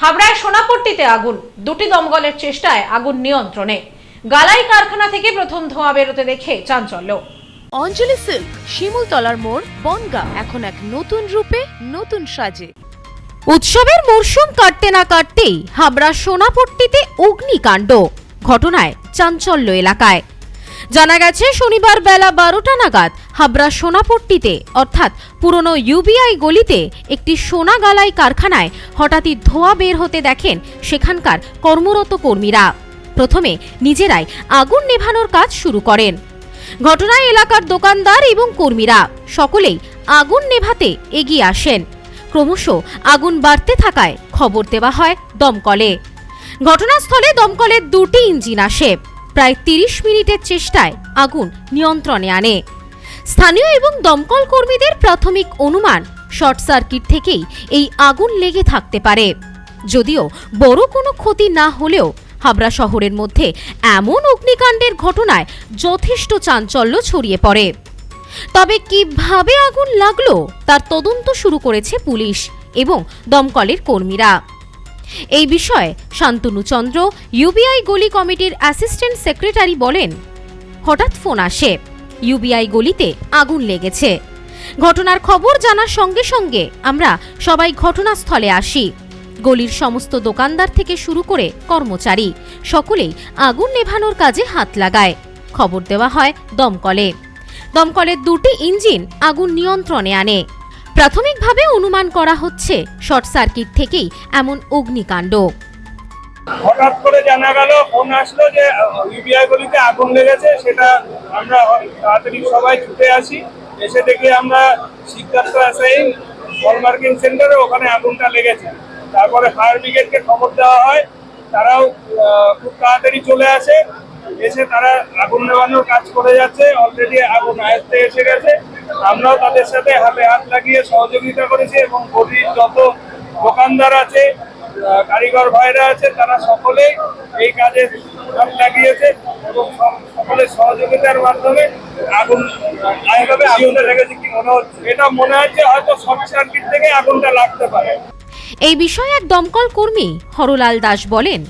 হাবড়ায় সোনাপট্টিতে আগুন। দুটি দমকলের চেষ্টায় আগুন নিয়ন্ত্রণে। গালাই কারখানা থেকে প্রথম ধোঁয়া বেরোতে দেখে চাঞ্চল্য। অঞ্জলি সিল্ক, শিমুলতলার মোড়, বনগা, এখন এক নতুন রূপে, নতুন সাজে। উৎসবের মরশুম কাটতে না কাটতেই হাবড়া সোনাপট্টিতে অগ্নিকাণ্ড। ঘটনায় চাঞ্চল্য এলাকায়। জানা গেছে, শনিবার বেলা বারোটা নাগাদ হাবড়া সোনাপট্টিতে, অর্থাৎ পুরনো ইউবিআই গলিতে একটি সোনা গালাই কারখানায় হঠাৎই ধোঁয়া বের হতে দেখেন সেখানকার কর্মরত কর্মীরা। প্রথমে নিজেরাই আগুন নেভানোর কাজ শুরু করেন। ঘটনায় এলাকার দোকানদার এবং কর্মীরা সকলেই আগুন নেভাতে এগিয়ে আসেন। ক্রমশ আগুন বাড়তে থাকায় খবর দেওয়া হয় দমকলে। ঘটনাস্থলে দমকলের দুটি ইঞ্জিন আসে। প্রায় তিরিশ মিনিটের চেষ্টায় আগুন নিয়ন্ত্রণে আনে। স্থানীয় এবং দমকল কর্মীদের প্রাথমিক অনুমান, শর্ট সার্কিট থেকেই এই আগুন লেগে থাকতে পারে। যদিও বড় কোনো ক্ষতি না হলেও হাবড়া শহরের মধ্যে এমন অগ্নিকাণ্ডের ঘটনায় যথেষ্ট চাঞ্চল্য ছড়িয়ে পড়ে। তবে কীভাবে আগুন লাগল তার তদন্ত শুরু করেছে পুলিশ এবং দমকলের কর্মীরা। এই বিষয়ে শান্তনু চন্দ্র ইউবিআই গলি কমিটির অ্যাসিস্ট্যান্ট সেক্রেটারি বলেন, হঠাৎ ফোন আসে ইউবিআই গলিতে আগুন লেগেছে। ঘটনার খবর জানার সঙ্গে সঙ্গে আমরা সবাই ঘটনাস্থলে আসি। গলির সমস্ত দোকানদার থেকে শুরু করে কর্মচারী সকলেই আগুন নেভানোর কাজে হাত লাগায়। খবর দেওয়া হয় দমকলে। দমকলের দুটি ইঞ্জিন আগুন নিয়ন্ত্রণে আনে। প্রাথমিকভাবে অনুমান করা হচ্ছে শর্ট সার্কিট থেকেই এমন অগ্নিকাণ্ড। হঠাৎ করে জানা গেল, ফোন আসলো যে ইউবিআই গলিতে আগুন লেগেছে, সেটা আমরা তাড়াতাড়ি সবাই ছুটে আসি। এসে দেখি আমরা সিদ্ধার্থ অ্যাসাইন হল মার্কিং সেন্টারে ওখানে আগুনটা লেগেছে। তারপরে ফায়ার ব্রিগেডকে খবর দেওয়া হয়, তারাও খুব তাড়াতাড়ি চলে আসে। এসে তারা আগুন নেভানোর কাজ করে যাচ্ছে অলরেডি আগুন আয়ত্তে এসে গেছে। আমরাও তাদের সাথে হাতে হাত লাগিয়ে সহযোগিতা করেছি এবং গলির যত দোকানদার আছে কারিগর ভাইরা আছে, তারা সকলেই এই কাজে হাত লাগিয়েছে এবং সকলের সহযোগিতার মাধ্যমে আগুন আইভাবে আগুনটা লেগেছে কি মনে হচ্ছে? এটা মনে হচ্ছে হয়তো শর্ট সার্কিট থেকে আগুনটা লাগতে পারে। এই বিষয়ে এক দমকল কর্মী হরলাল দাস বলেন,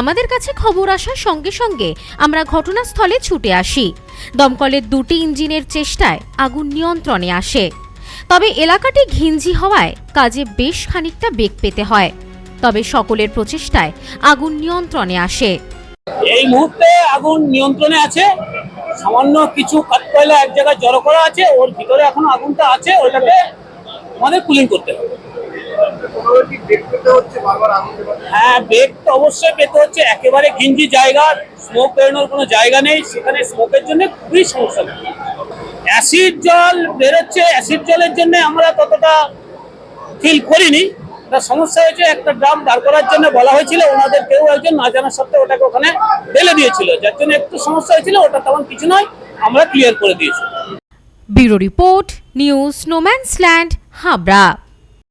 আমাদের কাছে খবর আসার সঙ্গে সঙ্গে আমরা ঘটনাস্থলে ছুটে আসি। দমকলের দুটি ইঞ্জিনের চেষ্টায় আগুন নিয়ন্ত্রণে আসে। তবে এলাকাটি ঘিঞ্জি হওয়ায় কাজে বেশ খানিকটা বেগ পেতে হয়। তবে সকলের প্রচেষ্টায় আগুন নিয়ন্ত্রণে আসে। এই মুহূর্তে আগুন নিয়ন্ত্রণে আছে। সামান্য কিছু কাঠকয়লা এক জায়গায় জড়ো করা আছে। ওর ভিতরে এখন আগুনটা আছে। ওটাকে আমাদের কুলিং করতে হবে। হ্যাঁ বেগ তো অবশ্যই পেতে হচ্ছে। একেবারে ঘিঞ্জি জায়গা স্মোক বেরোনোর কোনো জায়গা নেই। সেখানে স্মোকের জন্য খুবই সমস্যা। অ্যাসিড জল বেরোচ্ছে অ্যাসিড জলের জন্য আমরা ততটা ফিল করিনি। একটা সমস্যা হয়েছে একটা ড্রাম দাঁড় করার জন্য বলা হয়েছিল ওনাদের কেউ একজন না জানার সত্ত্বেও ওটাকে ওখানে ঢেলে দিয়েছিল। যার জন্য একটু সমস্যা হয়েছিল ওটা তেমন কিছু নয় আমরা ক্লিয়ার করে দিয়েছি। Bureau report news no man's land Habra.